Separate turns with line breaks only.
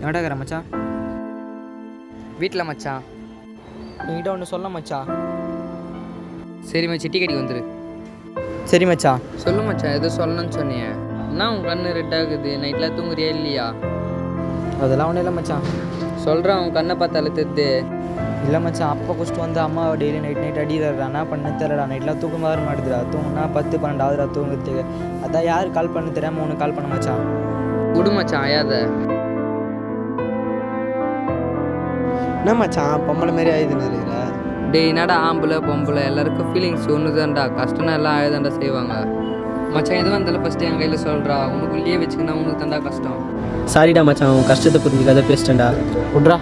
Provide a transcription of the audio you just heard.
எவன்டா இருக்கிற மச்சான்?
வீட்டில் மச்சான்
என்கிட்ட ஒன்று சொல்ல மச்சான்
சரி மச்சி டீ கடைக்கு வந்துரு.
சரி மச்சான்
சொல்லு மச்சான் எதோ சொல்லணும்னு சொன்னியே. என்ன உன் கண்ணு ரெட் ஆகுது. நைட்டில் தூங்குறியா இல்லையா?
அதெல்லாம் ஒன்றும் இல்லை மச்சான்
சொல்கிறேன் உன் கண்ணை பார்த்தாலே தெரியுது
இல்லை மச்சான் அப்பா குடிச்சிட்டு வந்து அம்மா டெய்லி நைட் நைட் அடிக்கிறாரா என்ன பண்ண தெரியலடா. நைட்லாம் தூக்கம் வர மாட்டேதுடா. தூங்குனா பத்து பன்னெண்டாவதுடா தூங்குறதுக்கு. அதான் யார் கால் பண்ண தெரியாமல் உனக்கு கால் பண்ண மச்சான்
விடு மச்சான் அயாத
என்ன மச்சான் பொம்பளை மாரி ஆயுதுன்னு இருக்கிற
டேய் என்னடா ஆம்பளை பொம்பளை? எல்லாருக்கும் ஃபீலிங்ஸ் ஒன்று தான்டா கஷ்டம்னா எல்லாம் அழுதாண்டா செய்வாங்க. மச்சான் எதுவும் இருந்தாலும் ஃபஸ்ட்டு என் கையில் சொல்கிறா உனக்குள்ளேயே வச்சுக்கினா உனக்கு தான்டா கஷ்டம்
சாரிடா மச்சான் உன் கஷ்டத்தை புரிஞ்சுக்காத பேசிட்டேன்டா.
விட்றா